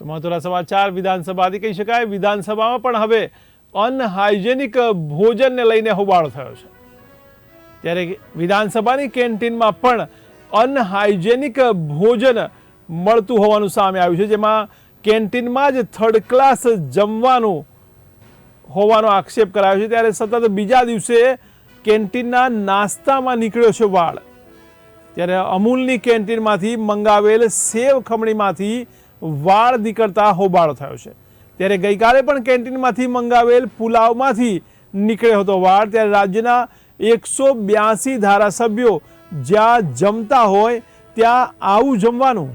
તો મહત્વના સમાચાર વિધાનસભાથી કહી શકાય. વિધાનસભામાં પણ હવે અનહાઇજેનિક ભોજનને લઈને હોબાળો થયો છે. ત્યારે વિધાનસભાની કેન્ટીનમાં પણ અનહાઇજેનિક ભોજન મળતું હોવાનું સામે આવ્યું છે, જેમાં કેન્ટીનમાં જ થર્ડ ક્લાસ જમવાનું હોવાનો આક્ષેપ કરાયો છે. ત્યારે સતત બીજા દિવસે કેન્ટીનના નાસ્તામાં નીકળ્યો છે વાળ. ત્યારે અમૂલની કેન્ટીનમાંથી મંગાવેલ સેવ ખમણીમાંથી વાળ નીકળતા હોબાળો થયો છે. ત્યારે ગઈકાલે પણ કેન્ટીનમાંથી મંગાવેલ પુલાવમાંથી નીકળ્યો હતો વાળ. ત્યારે રાજ્યના એકસો બ્યાસી ધારાસભ્યો જ્યાં જમતા હોય, ત્યાં આવું જમવાનું.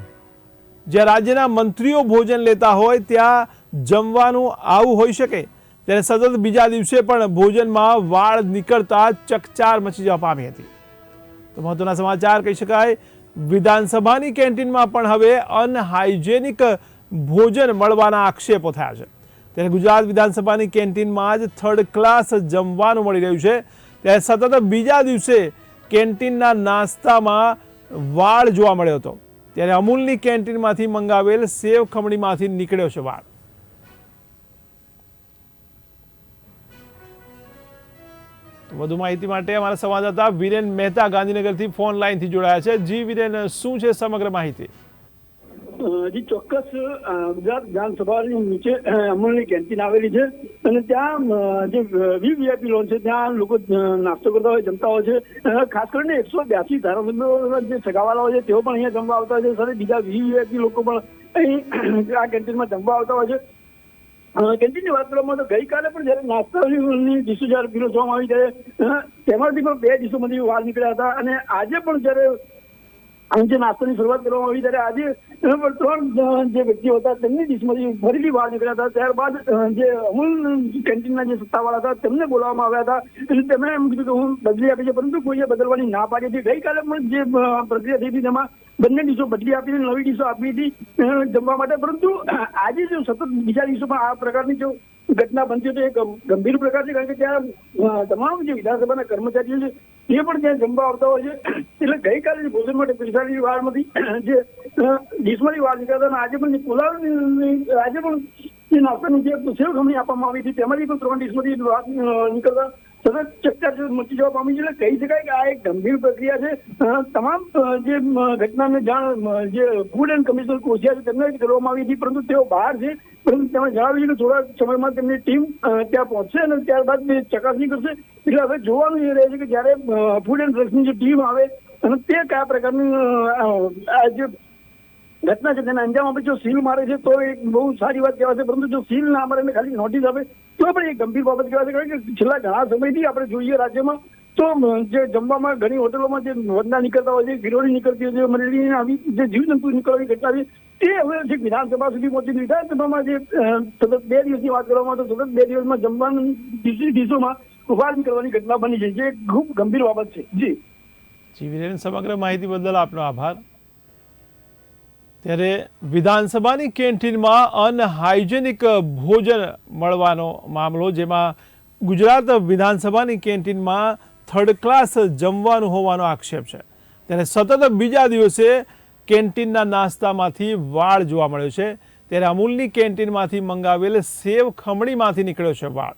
જ્યાં રાજ્યના મંત્રીઓ ભોજન લેતા હોય, ત્યાં જમવાનું આવું હોઈ શકે. ત્યારે સતત બીજા દિવસે પણ ભોજનમાં વાળ નીકળતા ચકચાર મચી જવા પામી હતી. તો મહત્વના સમાચાર કહી શકાય વિધાનસભાની કેન્ટીનમાં પણ હવે અનહાઇજેનિક ભોજન મળવાના આક્ષેપો થયા છે. ત્યારે ગુજરાત વિધાનસભાની કેન્ટીનમાં જ થર્ડ ક્લાસ જમવાનું મળી રહ્યું છે. ત્યારે સતત બીજા દિવસે કેન્ટીનના નાસ્તામાં વાળ જોવા મળ્યો હતો. ત્યારે અમૂલની કેન્ટીનમાંથી મંગાવેલ સેવ ખમણીમાંથી નીકળ્યો છે વાળ. વધુ માહિતી માટે અમારા સંવાદદાતા વિરેન મહેતા ગાંધીનગરથી ફોન લાઈનથી જોડાયા છે. જી વિરેન શું છે સમગ્ર માહિતી? અ, જી ચોક્કસ ગુજરાત વિધાનસભાની નીચે અમૂલની કેન્ટીન આવેલી છે અને ત્યાં જે વીવીઆઈપી લોન છે ત્યાં લોકો નાસ્તો કરતા હોય જમતા હોય છે. ખાસ કરીને એકસો બ્યાસી ધારાસભ્યો જે સગાવાલા હોય છે તેઓ પણ અહીંયા જમવા આવતા હોય છે. સાથે બીજા વીવીઆઈપી લોકો પણ અહીં આ કેન્ટીનમાં જમવા આવતા હોય છે. કેન્ટીનની વાત કરવામાં તો ગઈકાલે પણ જ્યારે નાસ્તાની ડીશો જ્યારે પીરસવામાં આવી ત્યારે તેમાંથી પણ બે ડીશોમાંથી વાળ નીકળ્યા હતા અને આજે પણ જ્યારે આજે નાસ્તાની શરૂઆત કરવામાં આવી ત્યારે આજે પણ ત્રણ જે વ્યક્તિઓ હતા તેમની દિશમાંથી ફરીથી બહાર નીકળ્યા હતા. ત્યારબાદ જે અમૂલ કેન્ટીનના જે સત્તાવાળા હતા તેમને બોલાવવામાં આવ્યા હતા. અને તેમણે એમ કીધું કે હું બદલી આપી છે, પરંતુ કોઈએ બદલવાની ના પાડી હતી. ગઈકાલે પણ જે પ્રક્રિયા થઈ હતી તેમાં બંને ડીશો બદલી આપી નવી ડીશો આપી હતી જમવા માટે. પરંતુ આજે જો સતત બીજા દિવસોમાં આ પ્રકારની જો ઘટના બનતી તો એ ગંભીર પ્રકાર છે, કારણ કે ત્યાં તમામ જે વિધાનસભાના કર્મચારીઓ છે, એ પણ ત્યાં જમવા આવતા હોય છે. એટલે ગઈકાલે જે ભોજન માટે પીરસાની વાળમાંથી જે ડીશમાંથી વાળ નીકળતા અને આજે પણ જે પુલાવ આજે પણ જે નાસ્તાની જે સેવ ખમણી આપવામાં આવી હતી, તેમાંથી પણ ત્રણ ડીશમાંથી નીકળતા સતત ચકચાર મચી જવા પામી છે, એટલે કહી શકાય કે આ એક ગંભીર પ્રક્રિયા છે. તમામ જે ઘટનાને જાણ જે ફૂડ એન્ડ કમિશનર કોશિયા છે, તેમને જ કરવામાં આવી હતી, પરંતુ તેઓ બહાર છે. પરંતુ તેમણે જણાવ્યું કે થોડા સમયમાં તેમની ટીમ ત્યાં પહોંચશે અને ત્યારબાદ ચકાસણી કરશે. એટલે હવે જોવાનું એ રહે છે કે જ્યારે ફૂડ એન્ડ ડ્રગ્સની જે ટીમ આવે, અને તે કયા પ્રકારની આ જે ઘટના છે તેને અંજામ આપે જો સીલ મારે છે, તો એ બહુ સારી વાત કહેવાશે. પરંતુ જો સીલ ના મારે ખાલી નોટિસ આપે, તો પણ એ ગંભીર બાબત કહેવાશે. કારણ કે છેલ્લા ઘણા સમયથી આપણે જોઈએ રાજ્યમાં, તો જે જમવામાં ઘણી હોટલોમાં જે વંદા નીકળતા હોય છે ગિરોડી નીકળતી હોય છે મલેરિયા આવી જે જીવજંતુ નીકળવાની ઘટના છે, તે હવે જે વિધાનસભા સુધી પહોંચી વિધાનસભામાં જે સતત બે દિવસની વાત કરવામાં તો સતત બે દિવસમાં જમવાનું ડીશી ડીશોમાં ઉભાર નીકળવાની ઘટના બની છે, જે ખૂબ ગંભીર બાબત છે. જી. જી વિરેન સમગ્ર માહિતી બદલ આપનો આભાર. ત્યારે વિધાનસભાની કેન્ટીનમાં અનહાઇજેનિક ભોજન મળવાનો મામલો, જેમાં ગુજરાત વિધાનસભાની કેન્ટીનમાં થર્ડ ક્લાસ જમવાનું હોવાનો આક્ષેપ છે. ત્યારે સતત બીજા દિવસે કેન્ટીનના નાસ્તામાંથી વાળ જોવા મળ્યો છે. ત્યારે અમૂલની કેન્ટીનમાંથી મંગાવેલ સેવ ખમણીમાંથી નીકળ્યો છે વાળ.